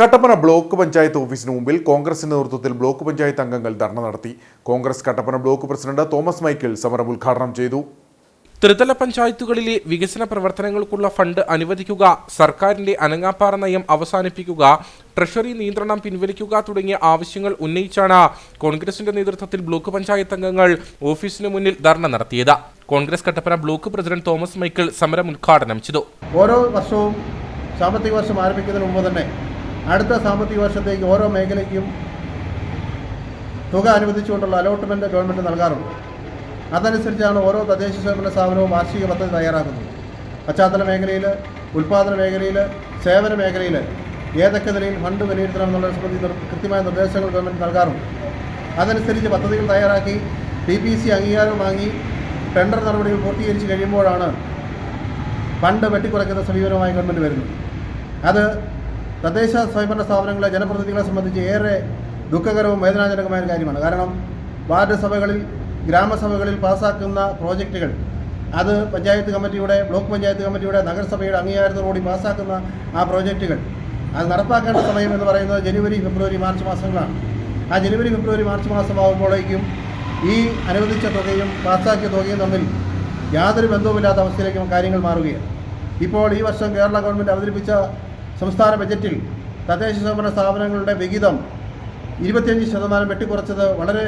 Kattappana block panchayat ഓഫീസിന് മുമ്പിൽ കോൺഗ്രസിന്റെ നേതൃത്വത്തിൽ ബ്ലോക്ക് പഞ്ചായത്ത് അംഗങ്ങൾ ധർണ നടത്തി. Congress Kattappana block president Thomas Michael സമരം ഉദ്ഘാടനം ചെയ്തു. ത്രിതല പഞ്ചായത്തുകളിലെ വികസന പ്രവർത്തനങ്ങൾക്കുള്ള ഫണ്ട് അനുവദിക്കുക സർക്കാരിന്റെ അനങ്ങാപ്പാറ നയം അവസാനിപ്പിക്കുക ട്രഷറി നിയന്ത്രണം പിൻവലിക്കുക തുടങ്ങിയ ആവശ്യങ്ങൾ ഉന്നയിച്ചാണ് കോൺഗ്രസിന്റെ നേതൃത്വത്തിൽ ബ്ലോക്ക് പഞ്ചായത്ത് അംഗങ്ങൾ ഓഫീസിന് മുന്നിൽ ധർണ നടത്തിയത്. Congress Kattappana block president Thomas Michael സമരം ഉദ്ഘാടനം ചെയ്തു. ഓരോ വർഷവും സാമ്പത്തിക വർഷം ആരംഭിക്കുന്നതിന് മുമ്പ് തന്നെ അടുത്ത സാമ്പത്തിക വർഷത്തേക്ക് ഓരോ മേഖലയ്ക്കും തുക അനുവദിച്ചുകൊണ്ടുള്ള അലോട്ട്മെന്റ് ഗവൺമെന്റ് നൽകാറുണ്ട്. അതനുസരിച്ചാണ് ഓരോ തദ്ദേശ സ്വയംഭരണ സ്ഥാപനവും വാർഷിക പദ്ധതി തയ്യാറാക്കുന്നത്. പശ്ചാത്തല മേഖലയിൽ ഉൽപ്പാദന മേഖലയിൽ സേവന മേഖലയിൽ ഏതൊക്കെ നിലയിൽ ഫണ്ട് വിലയിരുത്തണം എന്നുള്ളതിനെ സംബന്ധിച്ച് കൃത്യമായ നിർദ്ദേശങ്ങൾ ഗവൺമെന്റ് നൽകാറുണ്ട്. അതനുസരിച്ച് പദ്ധതികൾ തയ്യാറാക്കി ഡി പി സി അംഗീകാരം വാങ്ങി ടെൻഡർ നടപടികൾ പൂർത്തീകരിച്ച് കഴിയുമ്പോഴാണ് ഫണ്ട് വെട്ടിക്കുറയ്ക്കുന്ന സമീപനമായി ഗവൺമെന്റ് വരുന്നത്. അത് തദ്ദേശ സ്വയംഭരണ സ്ഥാപനങ്ങളിലെ ജനപ്രതിനിധികളെ സംബന്ധിച്ച് ഏറെ ദുഃഖകരവും വേദനാജനകമായ കാര്യമാണ്. കാരണം വാർഡ് സഭകളിൽ ഗ്രാമസഭകളിൽ പാസ്സാക്കുന്ന പ്രോജക്റ്റുകൾ അത് പഞ്ചായത്ത് കമ്മിറ്റിയുടെ ബ്ലോക്ക് പഞ്ചായത്ത് കമ്മിറ്റിയുടെ നഗരസഭയുടെ അംഗീകാരത്തോടുകൂടി പാസ്സാക്കുന്ന ആ പ്രോജക്റ്റുകൾ അത് നടപ്പാക്കേണ്ട സമയം എന്ന് പറയുന്നത് ജനുവരി ഫെബ്രുവരി മാർച്ച് മാസങ്ങളാണ്. ആ ജനുവരി ഫെബ്രുവരി മാർച്ച് മാസമാകുമ്പോഴേക്കും ഈ അനുവദിച്ച തുകയും പാസ്സാക്കിയ തുകയും തമ്മിൽ യാതൊരു ബന്ധവുമില്ലാത്ത അവസ്ഥയിലേക്ക് കാര്യങ്ങൾ മാറുകയാണ്. ഇപ്പോൾ ഈ വർഷം കേരള ഗവൺമെന്റ് അവതരിപ്പിച്ച സംസ്ഥാന ബജറ്റിൽ തദ്ദേശ സ്വയംഭരണ സ്ഥാപനങ്ങളുടെ വിഹിതം ഇരുപത്തിയഞ്ച് ശതമാനം വെട്ടിക്കുറച്ചത് വളരെ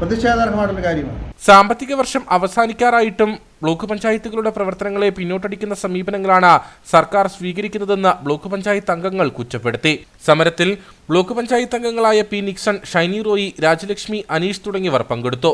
പ്രതിഷേധാർഹമായിട്ടുള്ള കാര്യമാണ്. സാമ്പത്തിക വർഷം അവസാനിക്കാറായിട്ടും ബ്ലോക്ക് പഞ്ചായത്തുകളുടെ പ്രവർത്തനങ്ങളെ പിന്നോട്ടടിക്കുന്ന സമീപനങ്ങളാണ് സർക്കാർ സ്വീകരിക്കുന്നതെന്ന് ബ്ലോക്ക് പഞ്ചായത്ത് അംഗങ്ങൾ കുറ്റപ്പെടുത്തി. സമരത്തിൽ ബ്ലോക്ക് പഞ്ചായത്ത് അംഗങ്ങളായ P Nixon Shiny Roy Rajalakshmi Anish തുടങ്ങിയവർ പങ്കെടുത്തു.